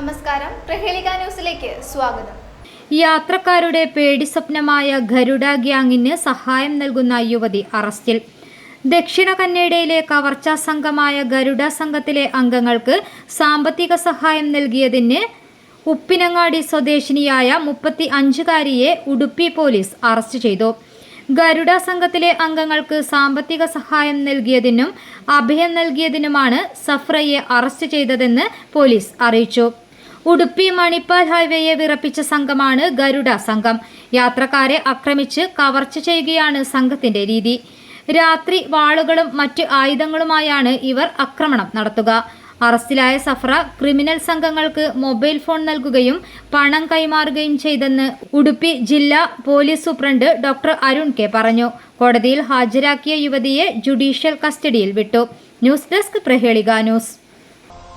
നമസ്കാരം. പ്രഹേളിക ന്യൂസിലേക്ക് സ്വാഗതം. യാത്രക്കാരുടെ പേടി സ്വപ്നമായ ഗരുഡ ഗ്യാങ്ങിന് സഹായം നൽകുന്ന യുവതി അറസ്റ്റിൽ. ദക്ഷിണ കന്നഡയിലെ കവർച്ചാ സംഘമായ ഗരുഡ സംഘത്തിലെ അംഗങ്ങൾക്ക് സാമ്പത്തിക സഹായം നൽകിയതിന് ഉപ്പിനങ്ങാടി സ്വദേശിനിയായ മുപ്പത്തി അഞ്ചുകാരിയെ ഉടുപ്പി പോലീസ് അറസ്റ്റ് ചെയ്തു. ഗരുഡ സംഘത്തിലെ അംഗങ്ങൾക്ക് സാമ്പത്തിക സഹായം നൽകിയതിനും അഭയം നൽകിയതിനുമാണ് സഫ്രയെ അറസ്റ്റ് ചെയ്തതെന്ന് പോലീസ് അറിയിച്ചു. ഉടുപ്പി മണിപ്പാൽ ഹൈവേയെ വിറപ്പിച്ച സംഘമാണ് ഗരുഡ സംഘം. യാത്രക്കാരെ ആക്രമിച്ച് കവർച്ച ചെയ്യുകയാണ് സംഘത്തിന്റെ രീതി. രാത്രി വാളുകളും മറ്റ് ആയുധങ്ങളുമായാണ് ഇവർ ആക്രമണം നടത്തുക. അറസ്റ്റിലായ സഫ്ര ക്രിമിനൽ സംഘങ്ങൾക്ക് മൊബൈൽ ഫോൺ നൽകുകയും പണം കൈമാറുകയും ചെയ്തെന്ന് ഉടുപ്പി ജില്ലാ police superintendent doctor Arun K പറഞ്ഞു. കോടതിയിൽ ഹാജരാക്കിയ യുവതിയെ ജുഡീഷ്യൽ കസ്റ്റഡിയിൽ വിട്ടു. News desk Prahelika news.